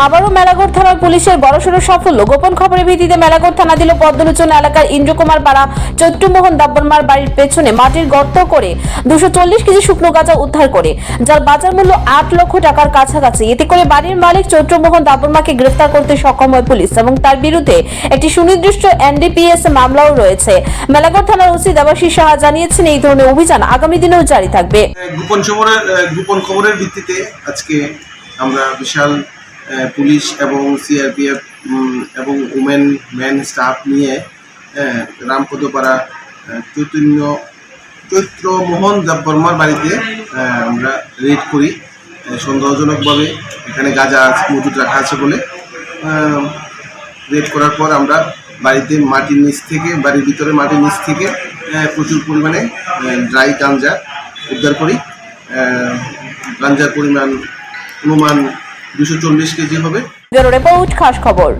আবারও মেলাঘর থানার পুলিশের বড়সড় সাফল্য। গোপন খবরের ভিত্তিতে মেলাঘর থানা দিল পদ্মলোচনা এলাকার ইন্দ্রকুমার পাড়া চৈত্রমোহন দাব্বরমার বাড়ির পেছনে মাটির গর্ত করে দুশো চল্লিশ কেজি শুকনো গাঁজা উদ্ধার করে, যার বাজার মূল্য আট লক্ষ টাকার কাছাকাছি। এতে করে বাড়ির মালিক চৈত্রমোহন দাব্বরমাকে গ্রেফতার করতে সক্ষম হয় পুলিশ এবং তার বিরুদ্ধে একটি সুনির্দিষ্ট এনডিপিএস মামলাও রয়েছে। মেলাঘর থানার ওসি দেবাশিস সাহা জানিয়েছেন, এই ধরনের অভিযান আগামী দিনেও জারি থাকবে। গোপন খবরের গোপন খবরের ভিত্তিতে আজকে আমরা বিশাল পুলিশ এবং সিআরপিএফ এবং উমেন ম্যান স্টাফ নিয়ে রামপদপাড়া চৈতন্য, চৈত্র মোহন দেববর্মার বাড়িতে আমরা রেড করি। সন্দেহজনকভাবে এখানে গাঁজা মজুদ রাখা আছে বলে রেড করার পর আমরা বাড়িতে মাটির নিচ থেকে, বাড়ির ভিতরে মাটির নিচ থেকে প্রচুর পরিমাণে ড্রাই গাঞ্জা উদ্ধার করি। গাঞ্জার পরিমাণ, অনুমান দুশো চল্লিশ কেজি হবে। রিপোর্ট খাস খবর।